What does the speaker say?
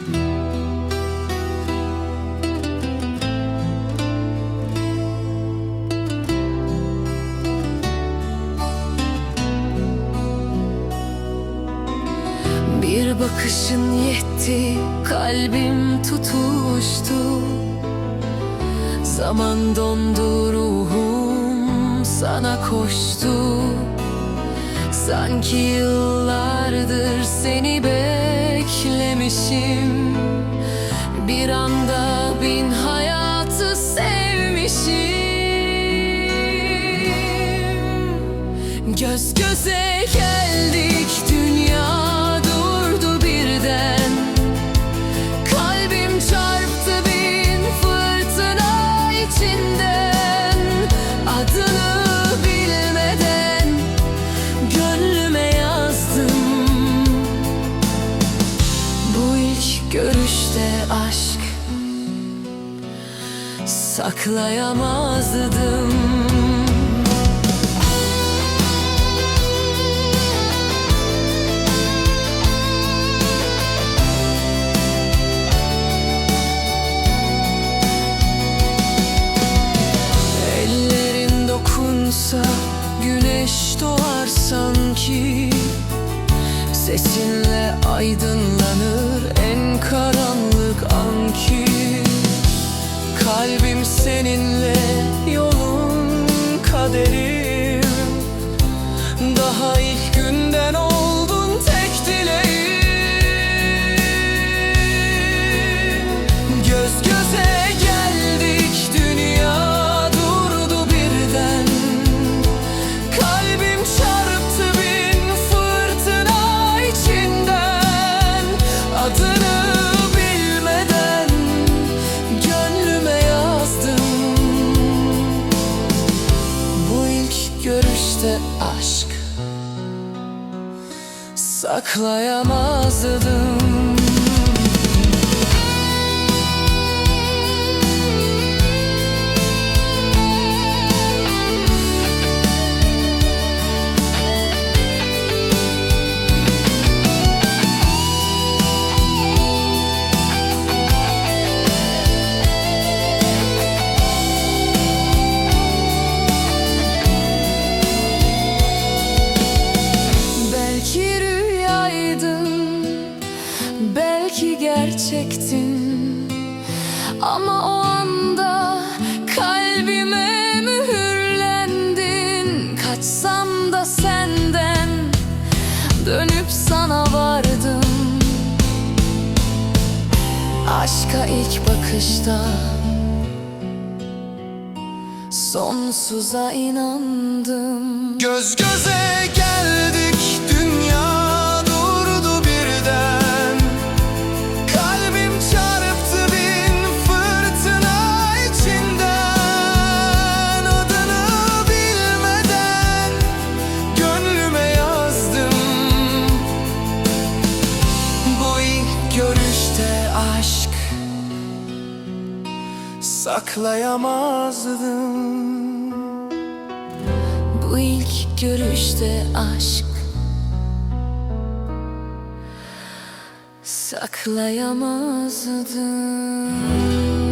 Bir bakışın yetti kalbim tutuştu. Zaman dondu ruhum sana koştu. Sanki yıllardır seni beklemişim Bir anda bin hayatı sevmişim. Göz göze geldik ilk görüşte aşk saklayamazdım. Ellerin dokunsa güneş doğar sanki. Sesinle aydınlanır görüşte aşk. Saklayamazdım gerçektin Ama o anda kalbime mühürlendin. Kaçsam da senden, dönüp sana vardım. Aşka ilk bakışta Sonsuza inandım. Göz göze geldik ilk görüşte aşk. Saklayamazdım. Bu ilk görüşte aşk. Saklayamazdım